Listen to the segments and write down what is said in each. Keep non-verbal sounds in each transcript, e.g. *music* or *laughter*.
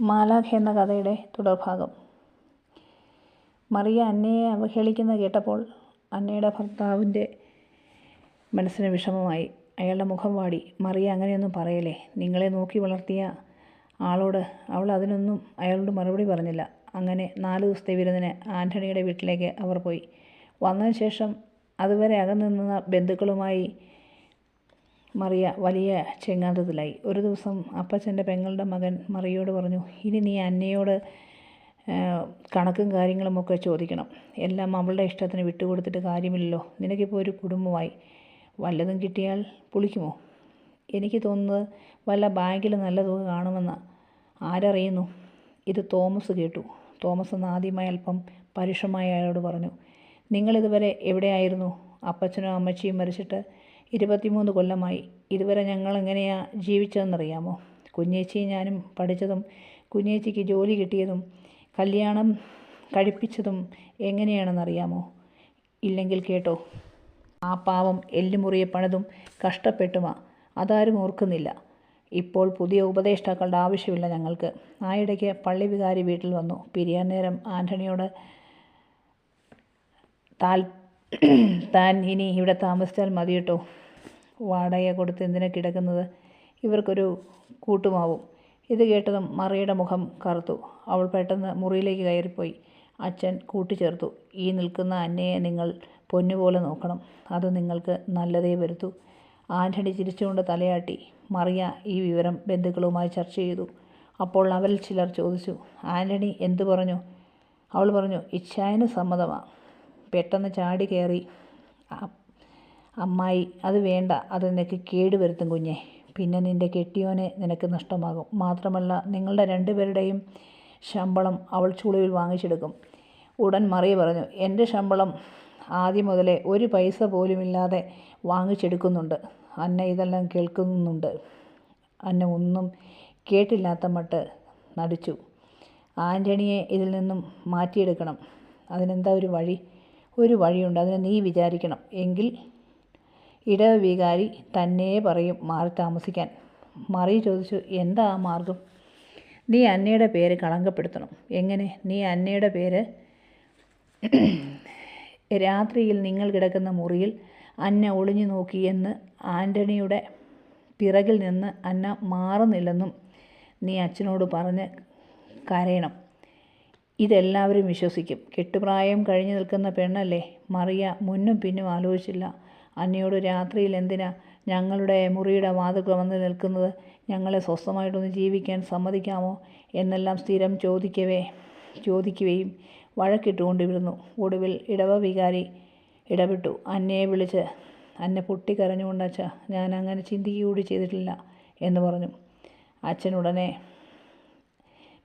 മാലാഖ എന്ന കഥയുടെ തുടർഭാഗം. മറിയ അന്നയെ അവഹേളിക്കുന്ന കേട്ടപ്പോൾ അന്നയുടെ ഭർത്താവിന്റെ മനസ്സിന് വിഷമമായി. അയാളുടെ മുഖം വാടി. മറിയ അങ്ങനെയൊന്നും പറയലേ നിങ്ങളെ നോക്കി വളർത്തിയ ആളോട് അവൾ അതിനൊന്നും അയാളോട് മറുപടി പറഞ്ഞില്ല. അങ്ങനെ നാല് ദിവസത്തെ വിരുന്നിന് ആന്റണിയുടെ വീട്ടിലേക്ക് അവർ പോയി. വന്നതിന് ശേഷം അതുവരെ അകന്നു നിന്ന ബന്ധുക്കളുമായി മറിയ വലിയ ചെങ്ങാത്തത്തിലായി. ഒരു ദിവസം അപ്പച്ചന്റെ പെങ്ങളുടെ മകൻ മറിയോട് പറഞ്ഞു ഇനി നീ അന്നയോട് കണക്കും കാര്യങ്ങളുമൊക്കെ ചോദിക്കണം. എല്ലാം അവളുടെ ഇഷ്ടത്തിന് വിട്ടുകൊടുത്തിട്ട് കാര്യമില്ലല്ലോ. നിനക്കിപ്പോൾ ഒരു കുടുംബമായി. വല്ലതും കിട്ടിയാൽ പുളിക്കുമോ? എനിക്ക് തോന്നുന്നത് വല്ല ബാങ്കിൽ നല്ല തുക കാണുമെന്ന്. ആരറിയുന്നു? ഇത് തോമസ് കേട്ടു. തോമസ് എന്ന് ആദ്യമായി അല്പം പരുഷമായി അയാളോട് പറഞ്ഞു നിങ്ങളിതുവരെ എവിടെയായിരുന്നു? അപ്പച്ചനോ അമ്മച്ചിയും മരിച്ചിട്ട് ഇരുപത്തിമൂന്ന് കൊല്ലമായി. ഇതുവരെ ഞങ്ങൾ എങ്ങനെയാണ് ജീവിച്ചതെന്നറിയാമോ? കുഞ്ഞേച്ചി ഞാനും പഠിച്ചതും കുഞ്ഞേച്ചിക്ക് ജോലി കിട്ടിയതും കല്യാണം കഴിപ്പിച്ചതും എങ്ങനെയാണെന്നറിയാമോ? ഇല്ലെങ്കിൽ കേട്ടോ? ആ പാവം എല്ലുമുറിയെ പണിതും കഷ്ടപ്പെട്ടുമാ. അതാരും ഓർക്കുന്നില്ല. ഇപ്പോൾ പുതിയ ഉപദേഷ്ടാക്കളുടെ ആവശ്യമില്ല ഞങ്ങൾക്ക്. ആ ഇടയ്ക്ക് പള്ളി വികാരി വീട്ടിൽ വന്നു. പിരിയാൻ നേരം ആന്റണിയോട് താൽ താൻ ഇനി ഇവിടെ താമസിച്ചാൽ മതി കേട്ടോ വാടക കൊടുത്ത് എന്തിനാ കിടക്കുന്നത്? ഇവർക്കൊരു കൂട്ടുമാവും. ഇത് കേട്ടതും മറിയുടെ മുഖം കറുത്തു. അവൾ പെട്ടെന്ന് മുറിയിലേക്ക് കയറിപ്പോയി. അച്ഛൻ കൂട്ടിച്ചേർത്തു. ഈ നിൽക്കുന്ന അന്നയെ നിങ്ങൾ പൊന്നുപോലെ നോക്കണം. അത് നിങ്ങൾക്ക് നല്ലതേ വരുത്തു. ആന്റണി ചിരിച്ചുകൊണ്ട് തലയാട്ടി. മറിയ ഈ വിവരം ബന്ധുക്കളുമായി ചർച്ച ചെയ്തു. അപ്പോൾ അവരിൽ ചിലർ ചോദിച്ചു ആന്റണി എന്തു പറഞ്ഞു? അവൾ പറഞ്ഞു ഇച്ഛായന് സമ്മതമാണ് പെട്ടെന്ന് ചാടി കയറി അമ്മായി അത് വേണ്ട അത് നിനക്ക് കേടുവരുത്തും കുഞ്ഞെ. പിന്നെ നിന്റെ കെട്ടിയോനെ നിനക്ക് നഷ്ടമാകും. മാത്രമല്ല നിങ്ങളുടെ രണ്ടുപേരുടെയും ശമ്പളം അവൾ ചുളിവിൽ വാങ്ങിച്ചെടുക്കും. ഉടൻ മറിയ പറഞ്ഞു എന്റെ ശമ്പളം ആദ്യം മുതലേ ഒരു പൈസ പോലുമില്ലാതെ വാങ്ങിച്ചെടുക്കുന്നുണ്ട്. അന്ന ഇതെല്ലാം കേൾക്കുന്നുണ്ട്. അന്ന ഒന്നും കേട്ടില്ലാത്ത മട്ട് നടിച്ചു. ആന്റണിയെ ഇതിൽ നിന്നും മാറ്റിയെടുക്കണം. അതിനെന്താ ഒരു വഴി? ഒരു വഴിയുണ്ട് അതിനെ നീ വിചാരിക്കണം. എങ്കിൽ ഇടവ വികാരി തന്നെ പറയും മാറി താമസിക്കാൻ. മറി ചോദിച്ചു എന്താ ആ മാർഗം? നീ അന്നയുടെ പേര് കളങ്കപ്പെടുത്തണം. എങ്ങനെ? നീ അന്നയുടെ പേര് *clears throat* രാത്രിയിൽ നിങ്ങൾ കിടക്കുന്ന മുറിയിൽ അന്ന ഒളിഞ്ഞു നോക്കിയെന്ന് ആന്റണിയുടെ പിറകിൽ നിന്ന് അന്ന മാറുന്നില്ലെന്നും നീ അച്ഛനോട് പറഞ്ഞ് കരയണം. ഇതെല്ലാവരും വിശ്വസിക്കും. കെട്ടുപ്രായം കഴിഞ്ഞു നിൽക്കുന്ന പെണ്ണല്ലേ? മറിയ മുന്നും പിന്നും ആലോചിച്ചില്ല. അന്നയോട് രാത്രിയിൽ എന്തിനാ ഞങ്ങളുടെ മുറിയുടെ വാതുക്കൾ വന്ന് നിൽക്കുന്നത്? ഞങ്ങളെ സ്വസ്ഥമായിട്ടൊന്ന് ജീവിക്കാൻ സമ്മതിക്കാമോ? എന്നെല്ലാം സ്ഥിരം ചോദിക്കവേ ചോദിക്കുകയും വഴക്കിട്ടുകൊണ്ടിരുന്നു. ഒടുവിൽ ഇടവ വികാരി ഇടപെട്ടു. അന്നയെ വിളിച്ച് അന്നെ പൊട്ടിക്കരഞ്ഞുകൊണ്ട് അച്ഛ ഞാൻ അങ്ങനെ ചിന്തിക്കുകൂടി ചെയ്തിട്ടില്ല എന്ന് പറഞ്ഞു. അച്ഛനുടനെ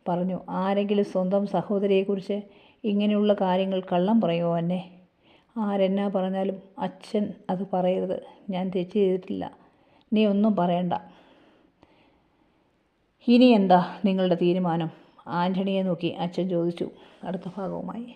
പറഞ്ഞു ആരെങ്കിലും സ്വന്തം സഹോദരിയെക്കുറിച്ച് ഇങ്ങനെയുള്ള കാര്യങ്ങൾ കള്ളം പറയുമോ എന്നെ ആരെന്നാ പറഞ്ഞാലും അച്ഛൻ അത് പറയരുത്. ഞാൻ തെറ്റ് ചെയ്തിട്ടില്ല. നീ ഒന്നും പറയണ്ട. ഇനി എന്താ നിങ്ങളുടെ തീരുമാനം? ആന്റണിയെ നോക്കി അച്ഛൻ ചോദിച്ചു. അടുത്ത ഭാഗവുമായി.